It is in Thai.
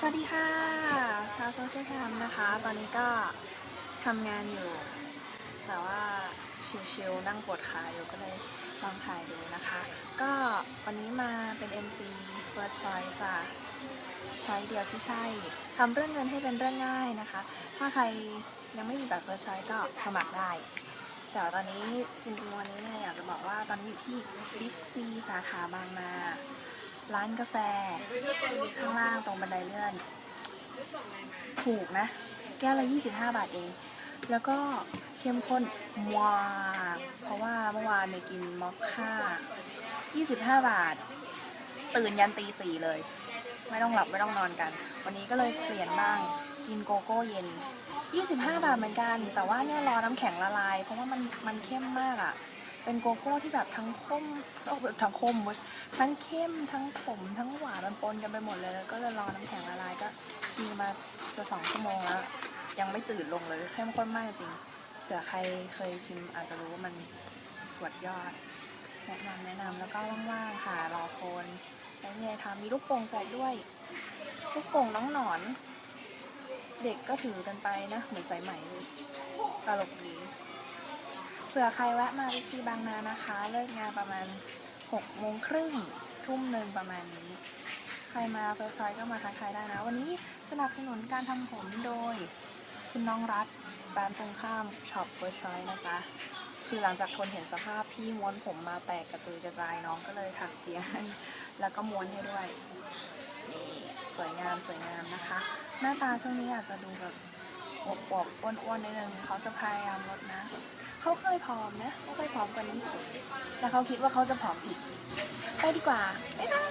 สวัสดีค่ะ ชาวโซเชียลแคมนะคะ ตอนนี้ก็ทำงานอยู่ แต่ว่าชิวๆนั่งปวดขาอยู่ก็เลยลองถ่ายดูนะคะ ก็วันนี้มาเป็น MC First Choice จ้ะช้เดียวที่ใช่ทำเรื่องเงินให้เป็นเรื่องง่ายนะคะ ถ้าใครยังไม่มีแบัตร First Choice ก็สมัครได้แต่ตอนนี้จริงๆวันนี้เนี่ยอยากจะบอกว่าตอนนี้อยู่ที่ Big C สาขาบางนา ร้านกาแฟ ข้างล่างตรงบันไดเลื่อน ถูกนะ แก้วละ 25 บาทเอง แล้วก็เข้มข้นมากเพราะว่าเมื่อวานเนี่ยกินมอคค่า 25 บาท ตื่นยันตีสี่เลย ไม่ต้องหลับไม่ต้องนอนกัน วันนี้ก็เลยเปลี่ยนบ้าง กินโกโก้เย็น 25 บาทเหมือนกัน แต่ว่าเนี่ยรอน้ำแข็งละลาย เพราะว่ามันมันเข้มมากอะ่ะ เป็นโกโก้ที่แบบทั้งคมเอ้าทั้งคมเว้ยทั้งเข้มทั้งขมทั้งหวานมันปนกันไปหมดเลยแล้วก็เลยรอน้ำแข็งละลายก็กินมาจะสองชั่วโมงแล้ว ยังไม่จืดลงเลยเข้มข้นมากจริงเผื่อใครเคยชิมอาจจะรู้ว่ามันสวดยอด แนะนำแนะนำแล้วก็ว่างๆค่ะรอโฟนแล้วมีอะไรทำมีลูกโป่งแจกด้วยลูกโป่งน้องหนอน เด็กก็ถือกันไปนะเหมือนสายไหมเลยตลกดี เผื่อใครแวะมาบิ๊กซีบางนานะคะ เลิกงานประมาณ6โมงครึ่งทุ่มหนึ่งประมาณนี้ ใครมาเฟิร์สชอยก็มาทักทายได้นะ วันนี้สนับสนุนการทำผมโดย คุณน้องรัฐร้านตรงข้ามช็อปเฟิร์สชอยนะจ๊ะ คือหลังจากทนเห็นสภาพพี่ม้วนผมมาแตกกระจุยกระจายน้องก็เลยถักเปียให้แล้วก็ม้วนให้ด้วยนี่สวยงามสวยงามนะคะ หน้าตาช่วงนี้อาจจะดูแบบอวบๆอ้วนๆนิดนึงเขาจะพยายามลดนะ เขาเคยผอมนะเขาเคยผอมกว่านี้ แล้วเขาคิดว่าเขาจะผอมอีก ไปดีกว่า บ๊ายบาย